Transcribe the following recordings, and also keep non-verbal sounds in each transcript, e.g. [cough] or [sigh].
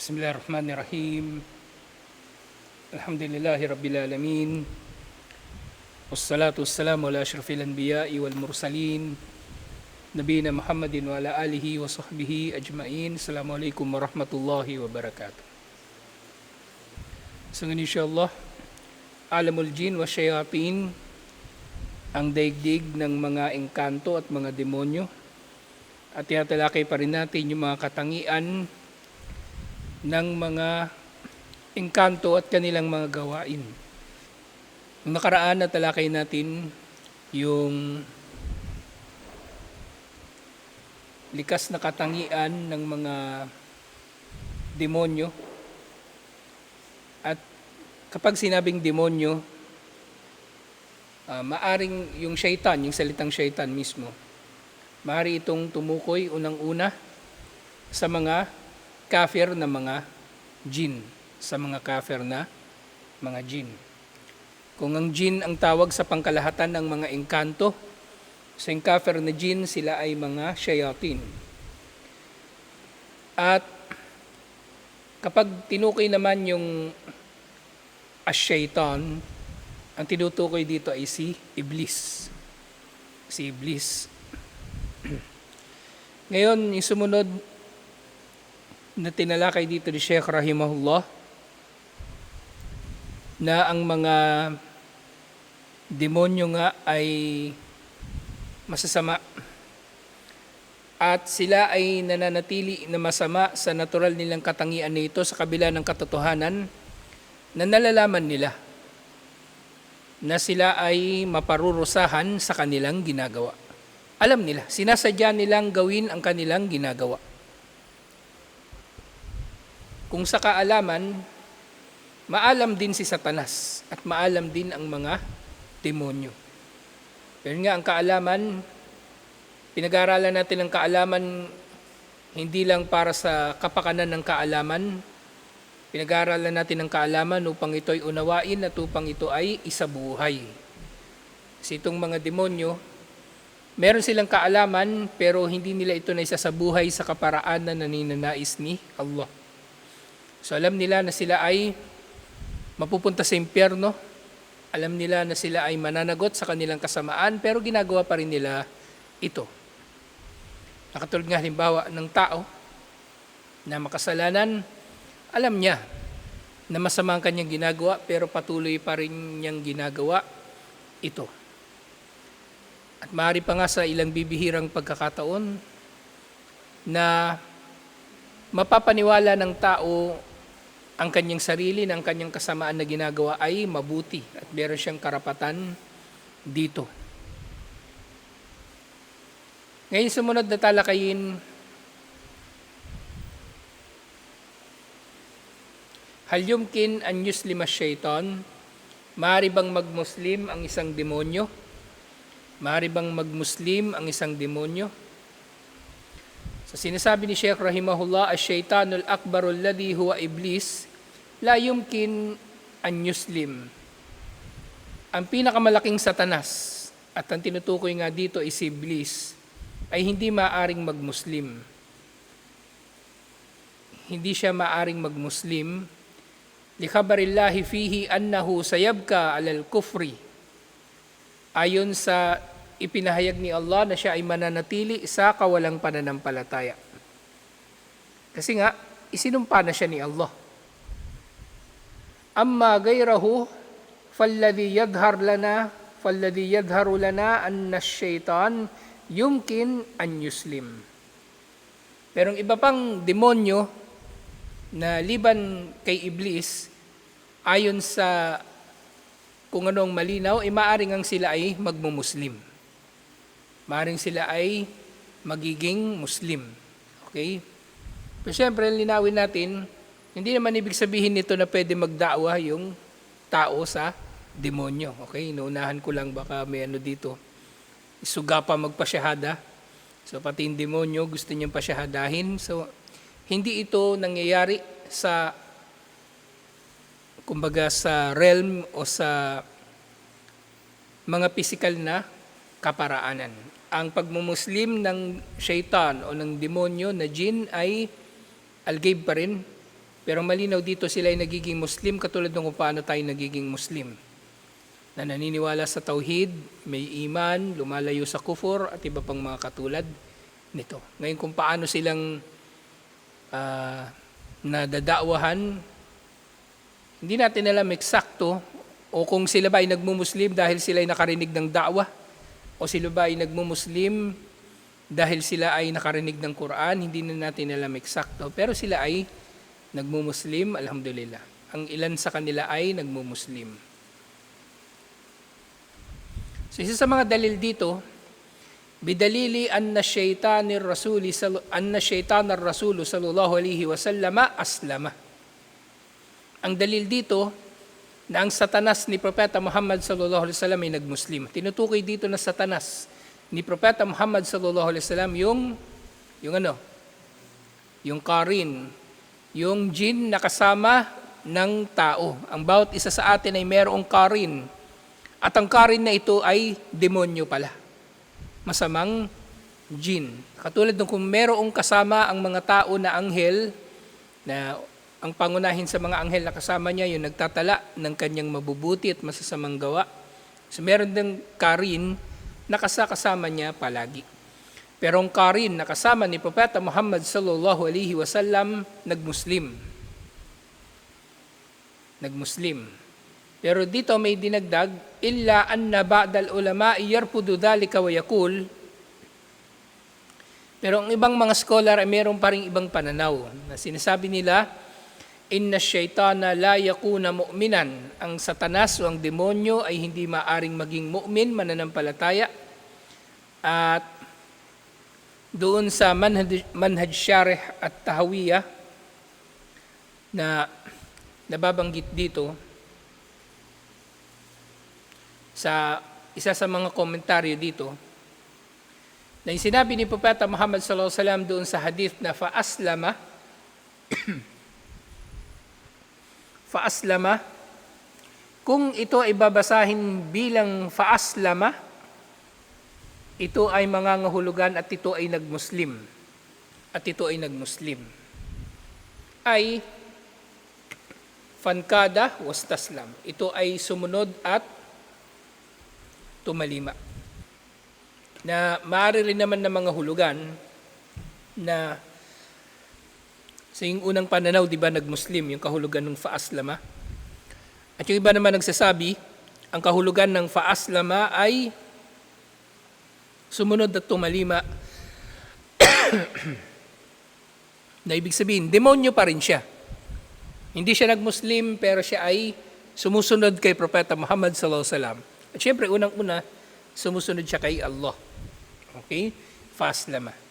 بسم الله الرحمن الرحيم الحمد لله رب العالمين والصلاة والسلام على أشرف الأنبياء والمرسلين نبينا محمد وعلى آله وصحبه أجمعين السلام عليكم ورحمة الله وبركاته So ngayon inshallah Alamul Jin wa Shayatin ang daigdig ng mga engkanto at mga demonyo at tinatalakay pa rin natin yung mga katangian ng mga engkanto at kanilang mga gawain. Nakaraan na talakay natin yung likas na katangian ng mga demonyo. At kapag sinabing demonyo, ah, maaring yung shaitan, yung salitang shaitan mismo, maaari itong tumukoy unang-una sa mga kafir na mga jin, sa mga kafir na mga jin. Kung ang jin ang tawag sa pangkalahatan ng mga engkanto, sa kafir na jin, sila ay mga shayatin. At kapag tinukoy naman yung ash-shaytan, ang tinutukoy dito ay si Iblis. Si Iblis. [clears throat] Ngayon, yung sumunod na tinalakay dito ni Sheikh Rahimahullah na ang mga demonyo nga ay masasama at sila ay nananatili na masama sa natural nilang katangian nito sa kabila ng katotohanan na nalalaman nila na sila ay maparurusahan sa kanilang ginagawa. Alam nila, sinasadya nilang gawin ang kanilang ginagawa. Kung sa kaalaman, maalam din si Satanas at maalam din ang mga demonyo. Pero nga ang kaalaman, pinag-aaralan natin ang kaalaman hindi lang para sa kapakanan ng kaalaman, pinag-aaralan natin ang kaalaman upang ito ay unawain at upang ito ay isabuhay. Kasi itong mga demonyo, meron silang kaalaman pero hindi nila ito na isasabuhay sa kaparaan na naninanais ni Allah. So alam nila na sila ay mapupunta sa impyerno. Alam nila na sila ay mananagot sa kanilang kasamaan pero ginagawa pa rin nila ito. Nakatulad nga halimbawa ng tao na makasalanan, alam niya na masama ang kanyang ginagawa pero patuloy pa rin niyang ginagawa ito. At maaari pa nga sa ilang bibihirang pagkakataon na mapapaniwala ng tao ang kanyang sarili ng kanyang kasamaan na ginagawa ay mabuti at meron siyang karapatan dito. Ngayon sumunod na talakayin Hal yumkin an yuslim shaitan Maaari bang magmuslim ang isang demonyo? Maaari bang magmuslim ang isang demonyo? So sinasabi ni Sheikh Rahimahullah, Ash-shaytanul akbarul ladhi huwa iblis, la yumkin an yuslim. Ang pinakamalaking satanas, at ang tinutukoy nga dito is iblis, ay hindi maaring magmuslim. Hindi siya maaring magmuslim. Likhabarillahi fihi annahu sayabka alal kufri. Ayon sa ipinahayag ni Allah na siya ay mananatili sa kawalang pananampalataya. Kasi nga, isinumpa na siya ni Allah. Amma gayrahu, falladhi yadhar lana, falladhi yadharu lana anna syaitan yumkin an yuslim. Pero ang iba pang demonyo na liban kay Iblis, ayon sa kung anong malinaw, ay maaring ang sila ay magmumuslim. Maaring sila ay magiging Muslim. Okay? Pero syempre, linawin natin, hindi naman ibig sabihin nito na pwede magdawa yung tao sa demonyo. Okay? Inuunahan ko lang baka may ano dito. Isuga pa magpasyahada. So pati yung demonyo gusto niyang pasyahadahin. So hindi ito nangyayari sa kumbaga sa realm o sa mga physical na kaparaanan. Ang pagmumuslim ng shaitan o ng demonyo na jin ay algaib pa rin Pero malinaw dito sila ay nagiging Muslim katulad ng kung paano tayo nagiging Muslim. Na naniniwala sa tauhid, may iman, lumalayo sa kufur at iba pang mga katulad nito. Ngayon kung paano silang ah, nadadakwahan, hindi natin alam eksakto o kung sila ba ay nagmumuslim dahil sila ay nakarinig ng da'wa o sila ba ay nagmumuslim dahil sila ay nakarinig ng Quran, hindi na natin alam eksakto. Pero sila ay nagmumuslim, alhamdulillah. Ang ilan sa kanila ay nagmumuslim. So isa sa mga dalil dito, bidalili anna shaytanir rasuli anna shaytanar rasulu sallallahu alaihi wasallama aslama. Ang dalil dito na ang satanas ni Propeta Muhammad sallallahu alaihi wasallam ay nagmuslim. Tinutukoy dito na satanas ni Propeta Muhammad sallallahu alaihi wasallam yung yung ano? Yung karin, yung jin na kasama ng tao. Ang bawat isa sa atin ay mayroong karin. At ang karin na ito ay demonyo pala. Masamang jin. Katulad ng kung mayroong kasama ang mga tao na anghel na ang pangunahin sa mga anghel na kasama niya yung nagtatala ng kanyang mabubuti at masasamang gawa. So meron din karin na kasakasama niya palagi. Pero ang karin na kasama ni Propeta Muhammad sallallahu alaihi wasallam nagmuslim. Nagmuslim. Pero dito may dinagdag, illa anna ba'dal ulama yarpudu dhalika wa yakul. Pero ang ibang mga scholar ay meron pa rin ibang pananaw na sinasabi nila, Inna shaitana la yakuna mu'minan. Ang satanas o ang demonyo ay hindi maaring maging mu'min, mananampalataya. At doon sa manhaj, manhaj syarih at tahawiyah na nababanggit dito sa isa sa mga komentaryo dito na sinabi ni Propeta Muhammad sallallahu alaihi wasallam doon sa hadith na faaslama faaslama? Kung ito ay babasahin bilang faaslama ito ay mangangahulugan at ito ay nagmuslim. At ito ay nagmuslim. Ay fankada was taslam ito ay sumunod at tumalima. Na maaari rin naman ng mga hulugan na sa yung unang pananaw, di ba, nagmuslim, yung kahulugan ng faaslama. At yung iba naman nagsasabi, ang kahulugan ng faaslama ay sumunod at tumalima. [coughs] na ibig sabihin, demonyo pa rin siya. Hindi siya nagmuslim, pero siya ay sumusunod kay Propeta Muhammad sallallahu alaihi wasallam. At syempre, unang-una, sumusunod siya kay Allah. Okay? Faaslama.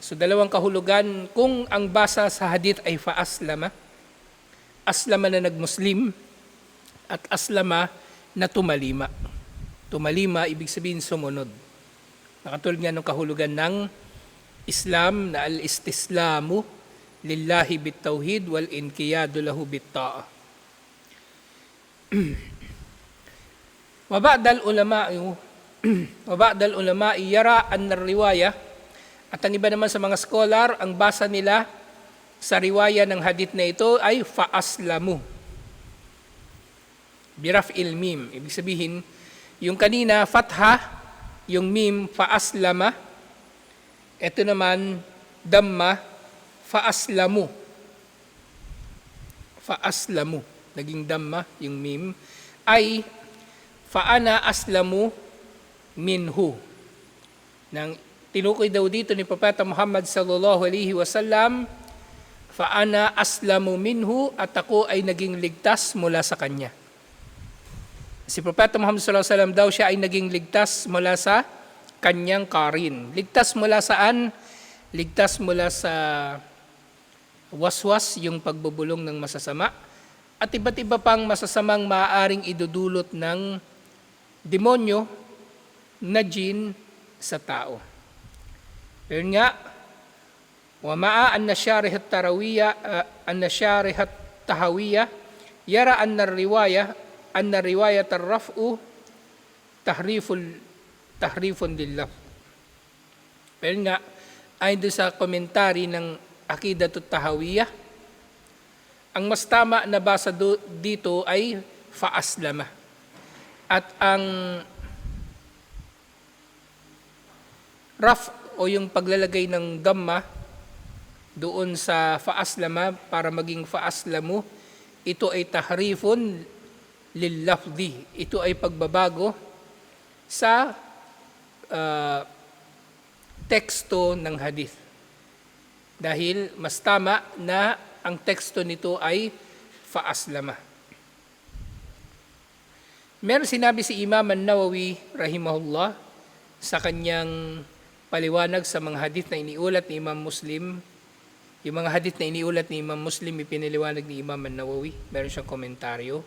So dalawang kahulugan, kung ang basa sa hadith ay faaslama, aslama na nagmuslim, at aslama na tumalima. Tumalima, ibig sabihin sumunod. Nakatulad nga ng kahulugan ng Islam na al-istislamu lillahi bit-tauhid wal inqiyadu lahu bit-ta'a. Ulama [clears throat] wa ba'dal ulama [clears throat] yara an riwaya at ang iba naman sa mga scholar, ang basa nila sa riwaya ng hadith na ito ay faaslamu. Biraf il mim. Ibig sabihin, yung kanina fatha, yung mim faaslama. Ito naman damma faaslamu. Faaslamu. Naging damma, yung mim. Ay faana aslamu minhu. Nang tinukoy daw dito ni Propeta Muhammad sallallahu alaihi wasallam, faana aslamu minhu at ako ay naging ligtas mula sa kanya. Si Propeta Muhammad sallallahu alaihi wasallam daw siya ay naging ligtas mula sa kanyang karin. Ligtas mula saan? Ligtas mula sa waswas, yung pagbubulong ng masasama, at iba't iba pang masasamang maaaring idudulot ng demonyo na jin sa tao. Pero nga, at tarawiya, uh, an nasyarih at tahawiya, yara an riwaya, an riwayat ar-raf'u tahriful tahrifun lillah. Pero nga, ayon doon sa komentary ng Akidatut Tahawiyah, Ang mas tama na basa do, dito ay faaslama. At ang raf o yung paglalagay ng gamma doon sa faaslama para maging faaslamu, ito ay tahrifun lillafdi. Ito ay pagbabago sa uh, teksto ng hadith. Dahil mas tama na ang teksto nito ay faaslama. Meron sinabi si Imam An-Nawawi rahimahullah sa kanyang paliwanag sa mga hadith na iniulat ni Imam Muslim. Yung mga hadith na iniulat ni Imam Muslim, ipiniliwanag ni Imam An-Nawawi. Meron siyang komentaryo.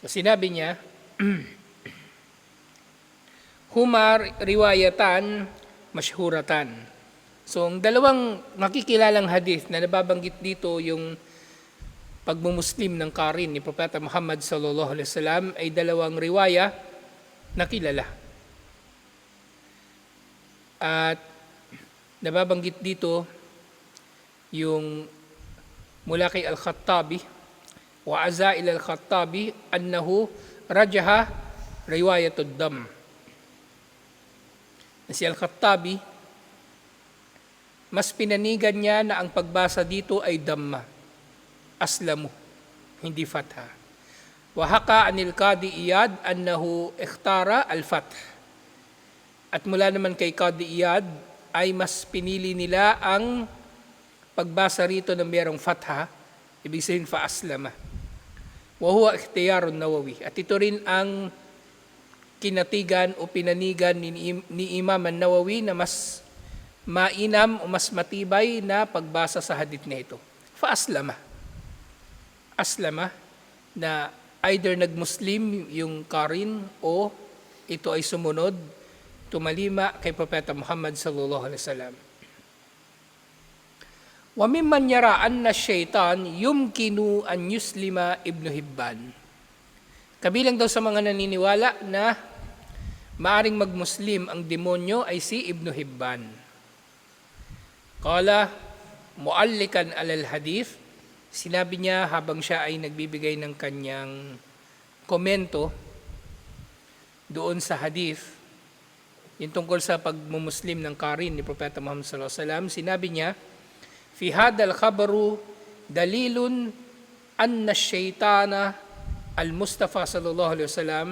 So sinabi niya, [clears throat] Humar riwayatan masyhuratan. So ang dalawang makikilalang hadith na nababanggit dito yung pagmumuslim ng Karin ni Propeta Muhammad sallallahu alaihi wasallam ay dalawang riwaya na kilala. At nababanggit dito yung mula kay Al-Khattabi wa azail al-Khattabi annahu rajaha riwayatud dam. Si Al-Khattabi mas pinanigan niya na ang pagbasa dito ay damma, aslamu, hindi fatha. Wahaka anil Qadi Iyad annahu ikhtara al-fath. At mula naman kay Qadi Iyad ay mas pinili nila ang pagbasa rito ng merong fatha, ibig sabihin fa aslama. Wa huwa ikhtiyarun nawawi. At ito rin ang kinatigan o pinanigan ni, ni Imam an-Nawawi na mas mainam o mas matibay na pagbasa sa hadith na ito. Fa-aslama. Aslama na either nag-Muslim yung Karin o ito ay sumunod, tumalima kay Propeta Muhammad sallallahu alaihi wasallam. Wa mimman yara anna syaitan yumkinu an yuslima ibnu Hibban. Kabilang daw sa mga naniniwala na maaring magmuslim ang demonyo ay si Ibnu Hibban. Kala muallikan alal hadith, sinabi niya habang siya ay nagbibigay ng kanyang komento doon sa hadith, yung tungkol sa pagmumuslim ng Karin ni Propeta Muhammad sallallahu alaihi wasallam, sinabi niya, fi hadal khabaru dalilun anna syaitana al-Mustafa sallallahu alaihi wasallam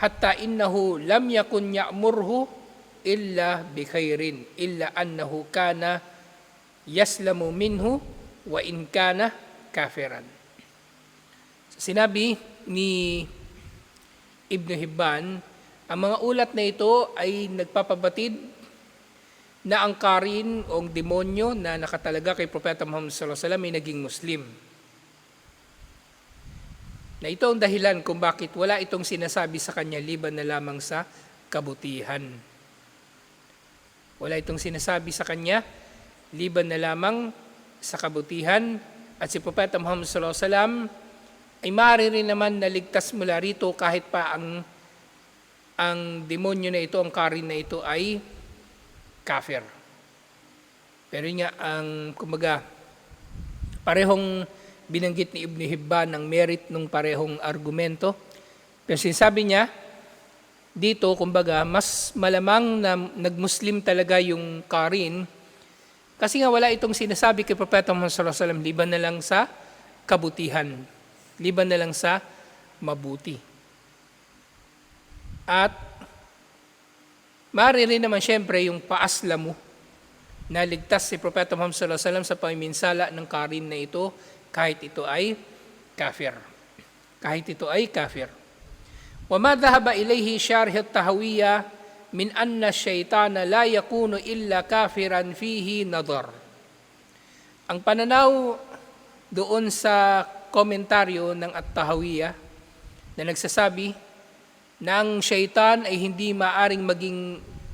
hatta innahu lam yakun ya'murhu illa bi khairin illa annahu kana yaslamu minhu wa in kana kafiran. Sinabi ni Ibn Hibban, ang mga ulat na ito ay nagpapabatid na ang karin o ang demonyo na nakatalaga kay Propeta Muhammad sallallahu alaihi wasallam ay naging Muslim. Na ito ang dahilan kung bakit wala itong sinasabi sa kanya liban na lamang sa kabutihan. Wala itong sinasabi sa kanya liban na lamang sa kabutihan at si Propeta Muhammad sallallahu alaihi wasallam ay maaari rin naman naligtas mula rito kahit pa ang ang demonyo na ito, ang karin na ito ay kafir. Pero yun nga, ang kumbaga, parehong binanggit ni Ibn Hibban ang merit ng parehong argumento. Pero sinasabi niya, dito, kumbaga, mas malamang na nagmuslim talaga yung Karin kasi nga wala itong sinasabi kay Propeta Muhammad sallallahu alaihi wasallam liban na lang sa kabutihan, liban na lang sa mabuti. At Mari rin naman siyempre yung paasla mo na ligtas si Propeta Muhammad sallallahu alaihi wasallam sa pamiminsala ng karin na ito kahit ito ay kafir. Kahit ito ay kafir. Ma dhahaba ilayhi syarh at-tahawiyya min anna syaytana la yakunu illa kafiran fihi nadar. Ang pananaw doon sa komentaryo ng at-tahawiyya na nagsasabi na ang syaitan ay hindi maaring maging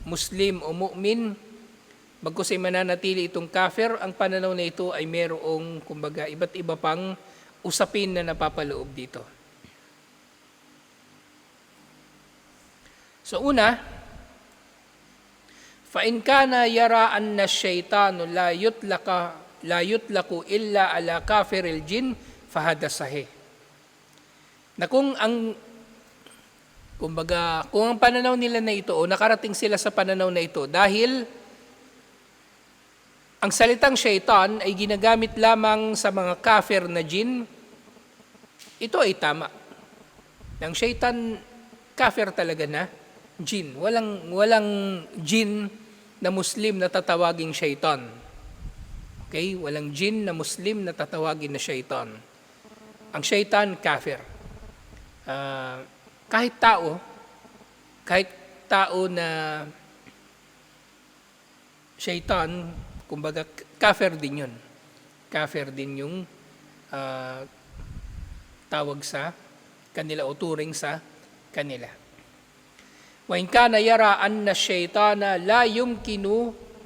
Muslim o mu'min Bagkus ay mananatili itong kafir, ang pananaw na ito ay merong, kumbaga, iba't iba pang usapin na napapaloob dito. So una, فَإِنْ كَانَ يَرَى أَنَّ الشَّيْطَانُ لَا يُطْلَقَ لَا يُطْلَقُ إِلَّا عَلَى كَافِرِ الْجِنِّ فَهَذَا صَحِيح. Na kung ang kumbaga, kung ang pananaw nila na ito o nakarating sila sa pananaw na ito dahil ang salitang shaitan ay ginagamit lamang sa mga kafir na jin, ito ay tama. Ang shaitan, kafir talaga na jin. Walang, walang jin na Muslim na tatawaging shaitan. Okay? Walang jin na Muslim na tatawagin na shaitan. Ang shaitan, kafir. Ah, kahit tao, kahit tao na shaitan, kumbaga kafir din yun. Kafir din yung ah, tawag sa kanila o turing sa kanila. وإن كان يرى أن الشيطان لا يمكن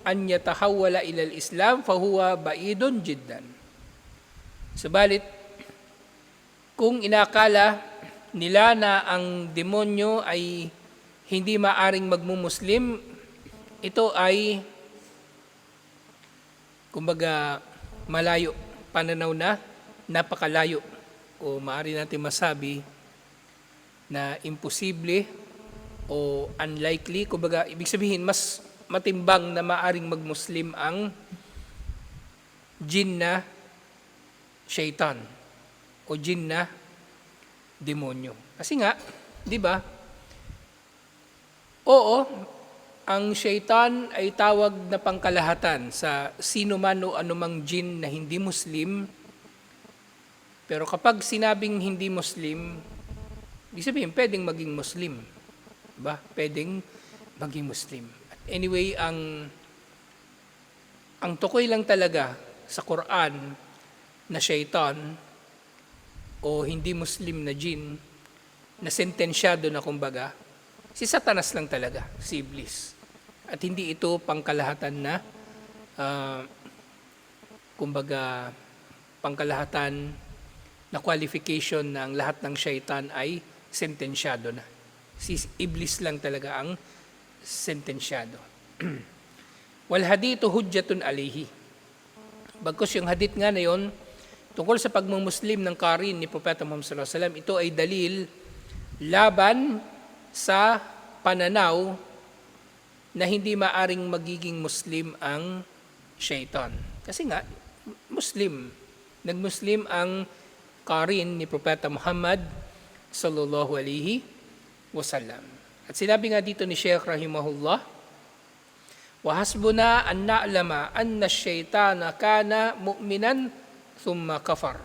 أن يتحول إلى الإسلام فهو بعيد جدا. Subalit, kung inakala nila na ang demonyo ay hindi maaring magmumuslim, ito ay kumbaga malayo, pananaw na napakalayo o maaari natin masabi na imposible o unlikely, kumbaga ibig sabihin mas matimbang na maaring magmuslim ang jin na shaitan o jin na demonyo. Kasi nga, di ba? Oo, ang shaitan ay tawag na pangkalahatan sa sino man o anumang jin na hindi Muslim. Pero kapag sinabing hindi Muslim, ibig sabihin pwedeng maging Muslim ba? Pwedeng maging Muslim. At anyway, ang ang tukoy lang talaga sa Quran na shaitan o hindi Muslim na jin na sentensyado na kumbaga, si Satanas lang talaga, si Iblis. At hindi ito pangkalahatan na ah, kumbaga pangkalahatan na qualification ng lahat ng shaitan ay sentensyado na si Iblis lang talaga ang sentensyado. [clears throat] Wal hadithu hujjatun alihi. Bagkus yung hadith nga na yon, tungkol sa pagmumuslim ng Karin ni Propeta Muhammad sallallahu alaihi ito ay dalil laban sa pananaw na hindi maaring magiging Muslim ang shaitan. Kasi nga, Muslim. Nagmuslim ang Karin ni Propeta Muhammad sallallahu alaihi wasallam. At sinabi nga dito ni Sheikh Rahimahullah, وَحَسْبُنَا أَنْ نَعْلَمَ أَنَّ الشَّيْطَانَ كَانَ مُؤْمِنًا ثُمَّ كَفَرَ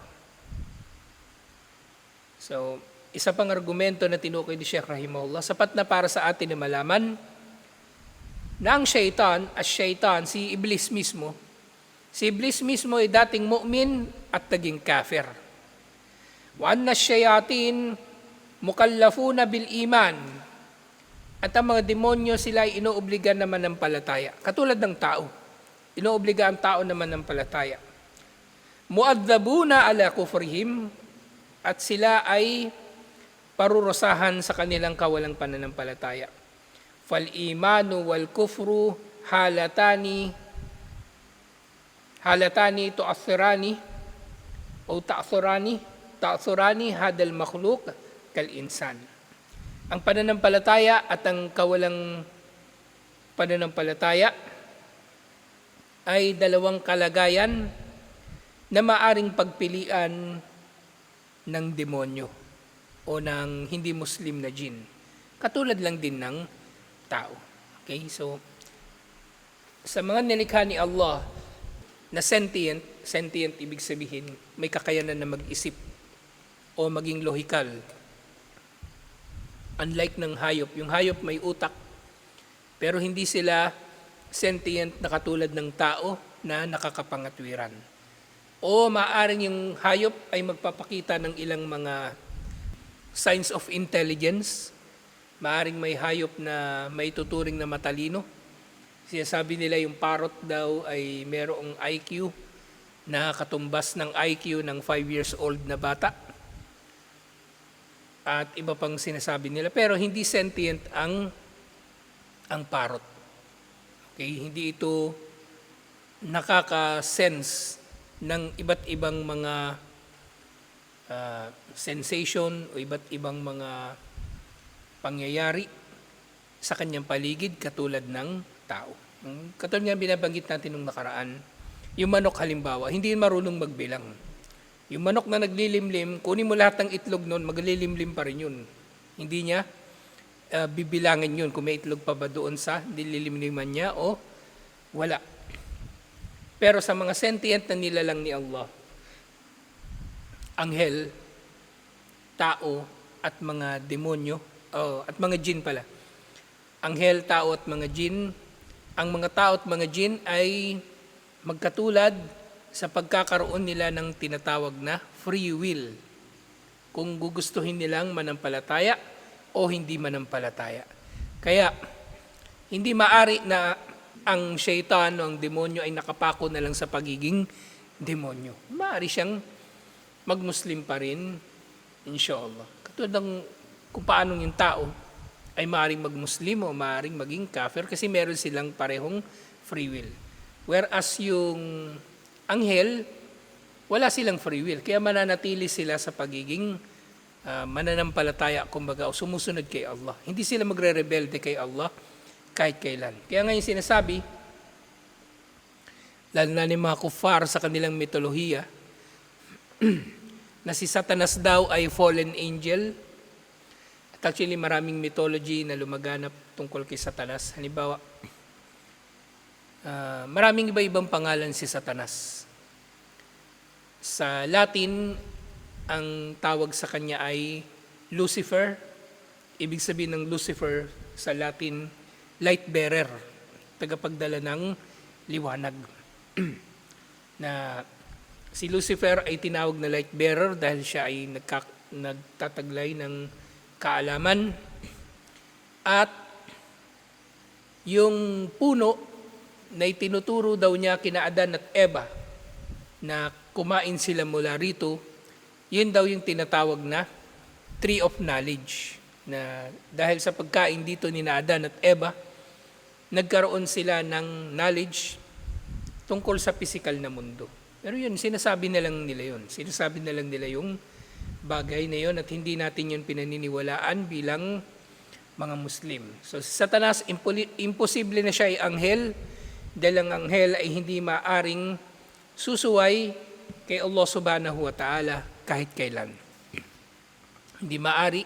So, isa pang argumento na tinukoy ni Sheikh Rahimahullah, sapat na para sa atin na malaman na ang shaitan, as shaitan, si Iblis mismo, si Iblis mismo ay dating mu'min at naging kafir. وَأَنَّ الشَّيَاطِينَ mukallafuna bil iman. At ang mga demonyo sila ay inoobliga naman ng palataya. Katulad ng tao. Inoobliga ang tao naman ng palataya. Muadzabuna ala kufrihim at sila ay parurusahan sa kanilang kawalang pananampalataya. Fal imanu wal kufru halatani halatani tu'athirani o ta'thurani ta'thurani hadal makhluk kal-insan. Ang pananampalataya at ang kawalang pananampalataya ay dalawang kalagayan na maaring pagpilian ng demonyo o ng hindi Muslim na jin. Katulad lang din ng tao. Okay, so sa mga nilikha ni Allah na sentient, sentient ibig sabihin may kakayanan na mag-isip o maging lohikal Unlike ng hayop, yung hayop may utak, pero hindi sila sentient na katulad ng tao na nakakapangatwiran. O maaring yung hayop ay magpapakita ng ilang mga signs of intelligence. Maaring may hayop na may tuturing na matalino. Sinasabi nila yung parrot daw ay merong IQ na katumbas ng IQ ng 5 years old na bata. At iba pang sinasabi nila. Pero hindi sentient ang ang parrot. Okay, hindi ito nakaka-sense ng iba't ibang mga ah, sensation o iba't ibang mga pangyayari sa kanyang paligid katulad ng tao. Hmm, Katulad nga binabanggit natin nung nakaraan, yung manok halimbawa, hindi marunong magbilang. Yung manok na naglilimlim, kunin mo lahat ng itlog nun, maglilimlim pa rin yun. Hindi niya ah, bibilangin yun kung may itlog pa ba doon sa nililimliman niya o wala. Pero sa mga sentient na nilalang ni Allah, anghel, tao, at mga demonyo, oh, at mga jin pala. Anghel, tao, at mga jin. Ang mga tao at mga jin ay magkatulad sa pagkakaroon nila ng tinatawag na free will. Kung gugustuhin nilang manampalataya o hindi manampalataya. Kaya, hindi maari na ang shaitan o ang demonyo ay nakapako na lang sa pagiging demonyo. Maari siyang mag-Muslim pa rin, inshallah. Katulad ng kung paano yung tao ay maaaring mag-Muslim o maaaring maging kafir kasi meron silang parehong free will. Whereas yung anghel, wala silang free will. Kaya mananatili sila sa pagiging ah, mananampalataya, kumbaga, o sumusunod kay Allah. Hindi sila magre-rebelde kay Allah kahit kailan. Kaya ngayon sinasabi, lalo na ni mga kufar sa kanilang mitolohiya, [clears throat] na si Satanas daw ay fallen angel. At actually maraming mythology na lumaganap tungkol kay Satanas. Halimbawa, ah, maraming iba-ibang pangalan si Satanas. Sa Latin, ang tawag sa kanya ay Lucifer. Ibig sabihin ng Lucifer sa Latin, light bearer, tagapagdala ng liwanag. [clears throat] na si Lucifer ay tinawag na light bearer dahil siya ay nagka, nagtataglay ng kaalaman. At yung puno na itinuturo daw niya kina Adan at Eva na kumain sila mula rito, yun daw yung tinatawag na tree of knowledge. Na dahil sa pagkain dito ni Adan at Eva, nagkaroon sila ng knowledge tungkol sa physical na mundo. Pero yun, sinasabi na lang nila yun. Sinasabi na lang nila yung bagay na yun at hindi natin yun pinaniniwalaan bilang mga Muslim. So si Satanas, imposible na siya ay anghel dahil ang anghel ay hindi maaring susuway kay Allah subhanahu wa ta'ala kahit kailan. Hindi maari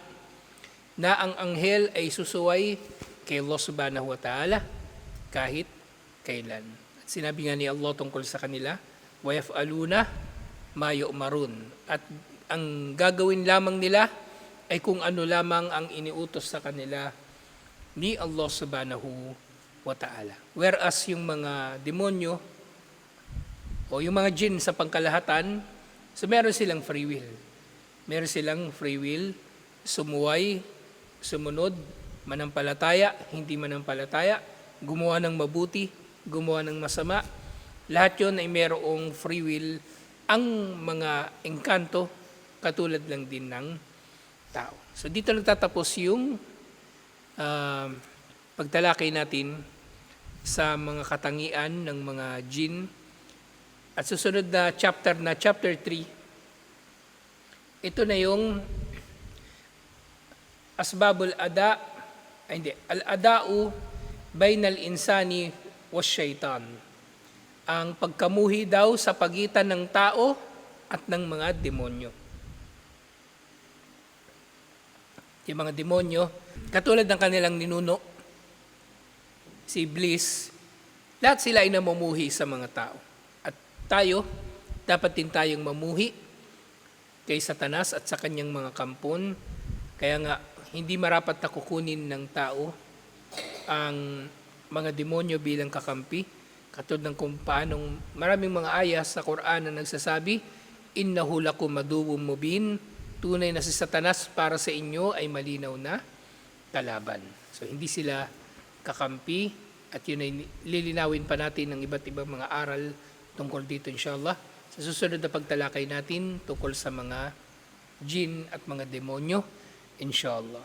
na ang anghel ay susuway kay Allah subhanahu wa ta'ala kahit kailan. At sinabi nga ni Allah tungkol sa kanila, وَيَفْأَلُونَ مَا يُؤْمَرُونَ At ang gagawin lamang nila ay kung ano lamang ang iniutos sa kanila ni Allah subhanahu wa ta'ala. Whereas yung mga demonyo o yung mga jinn sa pangkalahatan, so meron silang free will. Meron silang free will, sumuway, sumunod, manampalataya, hindi manampalataya, gumawa ng mabuti, gumawa ng masama. Lahat yun ay merong free will. Ang mga engkanto, katulad lang din ng tao. So dito nagtatapos yung uh, pagtalakay natin sa mga katangian ng mga jinn. At susunod na chapter na chapter 3, ito na yung asbabul ada, ay hindi, al-ada'u bainal insani was shaitan. Ang pagkamuhi daw sa pagitan ng tao at ng mga demonyo. Yung mga demonyo, katulad ng kanilang ninuno, si Iblis, lahat sila ay namumuhi sa mga tao. At tayo, dapat din tayong mamuhi kay Satanas at sa kanyang mga kampon. Kaya nga, hindi marapat na kukunin ng tao ang mga demonyo bilang kakampi. Katulad ng kung paanong maraming mga ayas sa Quran na nagsasabi, Innahu lakum maduwum mubin, tunay na si Satanas para sa inyo ay malinaw na kalaban. So hindi sila kakampi At yun ay lilinawin pa natin ng iba't ibang mga aral tungkol dito inshallah. Sa susunod na pagtalakay natin tungkol sa mga jin at mga demonyo inshallah.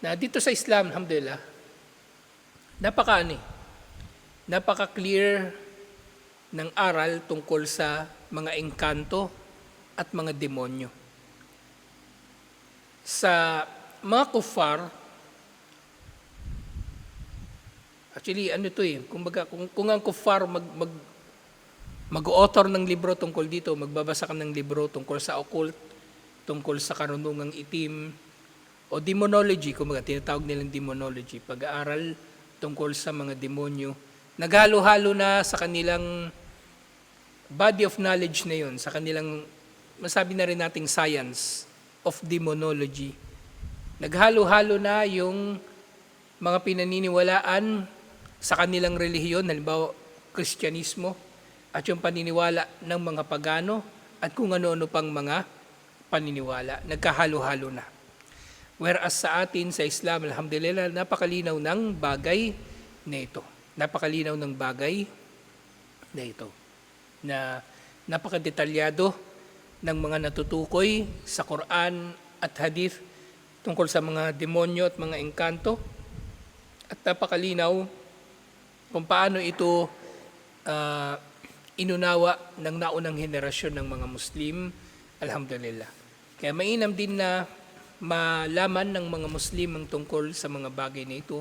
Na dito sa Islam, alhamdulillah, napaka ano eh, napaka-clear ng aral tungkol sa mga engkanto at mga demonyo. Sa mga kuffar, actually ano to eh, kumbaga, kung, kung ang kuffar mag, mag, mag-author ng libro tungkol dito, magbabasa ka ng libro tungkol sa occult, tungkol sa karunungang itim, o demonology, kumbaga tinatawag nilang demonology, pag-aaral tungkol sa mga demonyo, naghalo-halo na sa kanilang body of knowledge na yun, sa kanilang, masabi na rin nating science of demonology. Naghalo-halo na yung mga pinaniniwalaan sa kanilang relihiyon, halimbawa Kristyanismo, at yung paniniwala ng mga pagano, at kung ano-ano pang mga paniniwala. Nagkahalo-halo na. Whereas sa atin, sa Islam, alhamdulillah, napakalinaw ng bagay na ito. Napakalinaw ng bagay na ito. Na napakadetalyado ng mga natutukoy sa Quran at Hadith tungkol sa mga demonyo at mga engkanto. At napakalinaw kung paano ito ah, inunawa ng naunang henerasyon ng mga Muslim. Alhamdulillah. Kaya mainam din na malaman ng mga Muslim ang tungkol sa mga bagay na ito.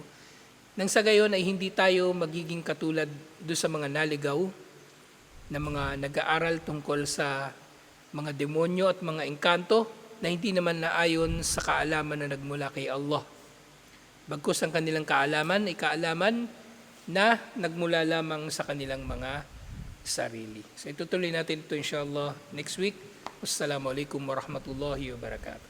Nang sa gayon ay hindi tayo magiging katulad do sa mga naligaw na mga nag-aaral tungkol sa mga demonyo at mga engkanto na hindi naman naayon sa kaalaman na nagmula kay Allah. Bagkus ang kanilang kaalaman ay kaalaman na nagmula lamang sa kanilang mga sarili. So itutuloy natin ito inshallah next week. Wassalamualaikum warahmatullahi wabarakatuh.